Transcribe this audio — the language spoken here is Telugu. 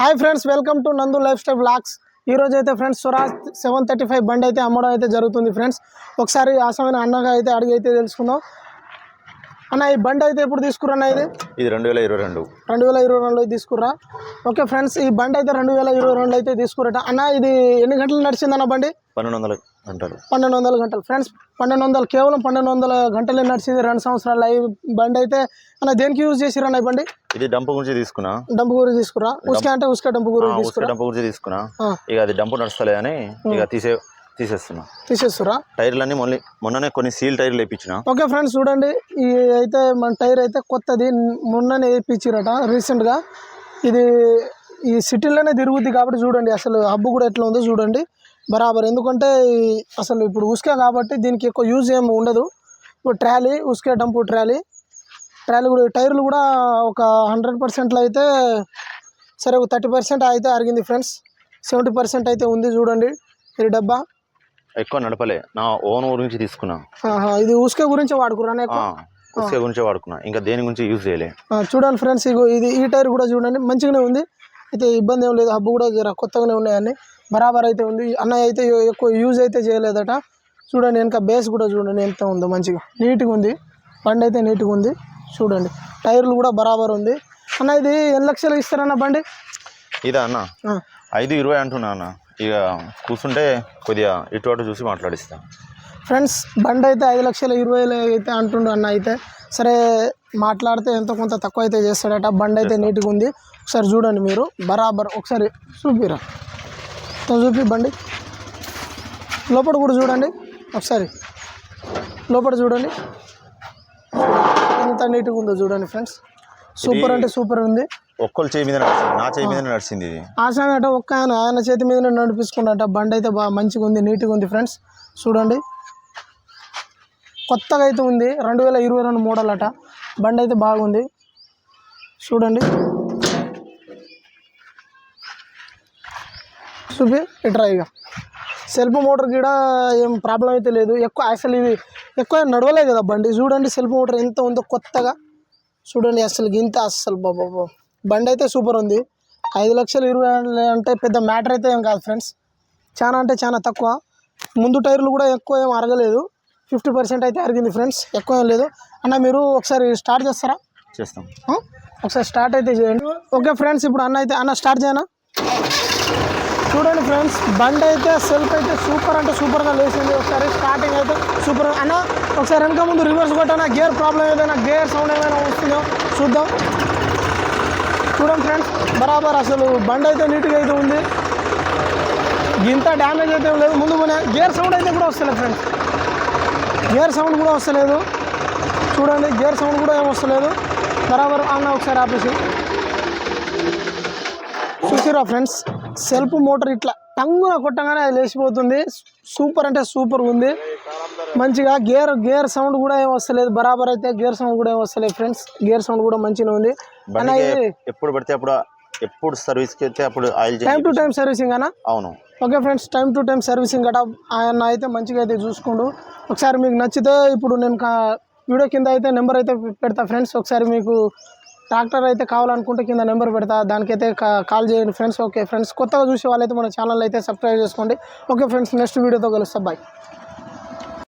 Hi friends welcome to Nandu lifestyle blogs ఈ రోజు అయితే friends Swaraj seven thirty five బండి అయితే అమ్మడం అయితే జరుగుతుంది ఫ్రెండ్స్. ఒకసారి ఆసమైన అన్నగా అయితే అడిగి అయితే తెలుసుకుందాం. అన్న ఈ బండి అయితే ఎప్పుడు తీసుకురన్నా ఇది? ఇది రెండు వేల ఇరవై రెండు. రెండు వేల ఇరవై రెండులో తీసుకుర్రా? ఓకే ఫ్రెండ్స్ ఈ బండి అయితే రెండు వేల ఇరవై రెండులో అయితే తీసుకురట అన్న ఇది ఎన్ని గంటలు నడిచింది అన్న బండి? పన్నెండు వందల. గంటలు పన్నెండు వందల గంటలు. ఫ్రెండ్స్ పన్నెండు వందలు కేవలం పన్నెండు వందల గంటలే నడిచింది రెండు సంవత్సరాలు. ఈ బండి అయితే అన్న దేనికి యూజ్ చేసిరన్న ఈ బండి? ఇది డంపు గురించి తీసుకున్నా. డంపు గురి తీసుకురా. ఉస్కే అంటే ఉస్కే డంపు గురి ఆ, ఉసుక తీసుకురా. డంపు గురించి తీసుకున్నా. ఇక అది డంపు నడుస్తలే అని ఇక తీసే తీసేస్తున్నా. తీసేస్తురా? టైర్లన్నీ మొన్న మొన్ననే కొన్ని సీల్ టైర్లు వేయించిన. ఓకే ఫ్రెండ్స్ చూడండి. ఈ అయితే మన టైర్ అయితే కొత్తది మొన్ననే వేయించారట రీసెంట్గా. ఇది ఈ సిటీలోనే తిరుగుద్ది కాబట్టి చూడండి అసలు హబ్బు కూడా ఎట్లా ఉందో చూడండి. బరాబర్. ఎందుకంటే అసలు ఇప్పుడు ఉస్కే కాబట్టి దీనికి ఎక్కువ యూజ్ ఏమి ఉండదు. ఇప్పుడు ట్రాలీ ఉస్కే డంపు ట్రాలీ. ట్రాలీ కూడా టైర్లు కూడా ఒక హండ్రెడ్ పర్సెంట్లో అయితే సరే ఒక థర్టీ పర్సెంట్ అయితే అరిగింది ఫ్రెండ్స్. సెవెంటీ పర్సెంట్ అయితే ఉంది చూడండి ఇది డబ్బా. ఎక్కువ నడపలే. నా ఓన్ ఊరు నుంచి తీసుకున్నా. ఇది ఉస్కే గురించి వాడుకున్నాను ఆ, ఉసుక గురించే వాడుకున్నా. ఇంకా దేని గురించి యూజ్ చేయలే. చూడండి ఫ్రెండ్స్ ఇది ఈ టైర్ కూడా చూడండి మంచిగానే ఉంది. అయితే ఇబ్బంది ఏం లేదు హబ్బు కూడా జర కొత్తగానే ఉన్నాయని బరాబర్ అయితే ఉంది. అన్నయ్య అయితే ఎక్కువ యూజ్ అయితే చేయలేదట. చూడండి వెనక బేస్ కూడా చూడండి ఎంత ఉందో మంచిగా. నీట్గా ఉంది. బండి అయితే నీట్గా ఉంది. చూడండి. టైర్లు కూడా బరాబర్ ఉంది. అన్న ఇది ఎన్ని లక్షలు ఇస్తారన్న బండి? ఇదా అన్న? ఐదు ఇరవై అంటున్నా అన్న. ఇక కూర్చుంటే కొద్దిగా ఇటు అటు చూసి మాట్లాడిస్తా. ఫ్రెండ్స్ బండి అయితే ఐదు లక్షల ఇరవై అయితే అంటుండు అన్న అయితే. సరే మాట్లాడితే ఎంతో కొంత తక్కువ అయితే చేస్తాడట. బండి అయితే నీట్గా ఉంది. ఒకసారి చూడండి మీరు. బరాబర్ ఒకసారి చూపిరా. మొత్తం చూపి బండి. లోపల కూడా చూడండి. ఒకసారి. లోపల చూడండి. ఎంత నీట్గా ఉందో చూడండి ఫ్రెండ్స్. సూపర్ అంటే సూపర్ ఉంది. ఒక్కరు చేయి మీద నడిచింది. నా చేయి మీద నడిచింది ఇది. ఆశాన్ అంటే ఒక్క ఆయన ఆయన చేతి మీద నడిపించుకుంటాట బండి అయితే బాగా మంచిగా ఉంది నీట్గా ఉంది ఫ్రెండ్స్. చూడండి. కొత్తగా అయితే ఉంది. రెండు వేల ఇరవై రెండు మోడల్ అట. బండి అయితే బాగుంది. చూడండి. చూపి ఇట్రా ఇక. సెల్ఫ్ మోటార్ కూడా ఏం ప్రాబ్లం అయితే లేదు. ఎక్కువ అసలు ఇది ఎక్కువ నడవలేదు కదా బండి. చూడండి సెల్ఫ్ మోటార్ ఎంత ఉందో కొత్తగా. చూడండి అసలు గింత అసలు బాబా. బండి అయితే సూపర్ ఉంది. ఐదు లక్షలు ఇరవై అంటే పెద్ద మ్యాటర్ అయితే ఏం కాదు ఫ్రెండ్స్. చాలా అంటే చాలా తక్కువ. ముందు టైర్లు కూడా ఎక్కువ ఏం అరగలేదు. ఫిఫ్టీ పర్సెంట్ అయితే అరిగింది ఫ్రెండ్స్. ఎక్కువ ఏం లేదు. అన్న మీరు ఒకసారి స్టార్ట్ చేస్తారా? చేస్తాం? ఒకసారి స్టార్ట్ అయితే చేయండి. ఓకే ఫ్రెండ్స్ ఇప్పుడు అన్న అయితే అన్న స్టార్ట్ చేయనా? చూడండి ఫ్రెండ్స్ బండి అయితే సెల్ఫ్ అయితే సూపర్ అంటే సూపర్గా లేచింది. ఒకసారి స్టార్టింగ్ అయితే సూపర్ అన్న ఒకసారి వెనక ముందు రివర్స్ కొట్టానా? గేర్ ప్రాబ్లం ఏదైనా గేర్ సౌండ్ ఏమైనా వస్తుందో చూద్దాం. చూడండి ఫ్రెండ్స్ బరాబర్ అసలు బండి అయితే నీట్గా అయితే ఉంది. ఇంత డ్యామేజ్ అయితే లేదు. ముందు మన గేర్ సౌండ్ అయితే కూడా వస్తలేదు ఫ్రెండ్స్. గేర్ సౌండ్ కూడా వస్తలేదు. చూడండి గేర్ సౌండ్ కూడా ఏం వస్తలేదు. బరాబర్ అన్న ఒకసారి ఆపేసి చూసిరా ఫ్రెండ్స్? సెల్ఫ్ మోటార్ ఇట్లా టంగున కొట్టగానే అది లేచిపోతుంది. సూపర్ అంటే సూపర్ ఉంది. మంచిగా గేర్ గేర్ సౌండ్ కూడా ఏం వస్తలేదు. బరాబర్ అయితే గేర్ సౌండ్ కూడా ఏం వస్తలేదు ఫ్రెండ్స్. గేర్ సౌండ్ కూడా మంచిగా ఉంది. అన్న ఎప్పుడు పడితే అప్పుడు ఎప్పుడు సర్వీస్కి అయితే అప్పుడు oil time to time servicing అన్న? అవును. Okay friends time to time servicing గట ఆయన అయితే మంచిగా అయితే చూసుకోండు. ఒకసారి మీకు నచ్చితే ఇప్పుడు నేను కా- వీడియో కింద అయితే నెంబర్ అయితే పెడతా ఫ్రెండ్స్. ఒకసారి మీకు ట్రాక్టర్ అయితే కావాలనుకుంటే కింద నెంబర్ పెడతా. దానికైతే కాల్ చేయండి ఫ్రెండ్స్. ఓకే ఫ్రెండ్స్ కొత్తగా చూసే వాళ్ళైతే మన ఛానల్ అయితే సబ్స్క్రైబ్ చేసుకోండి. ఓకే ఫ్రెండ్స్ నెక్స్ట్ వీడియోతో కలుస్తా. బాయ్.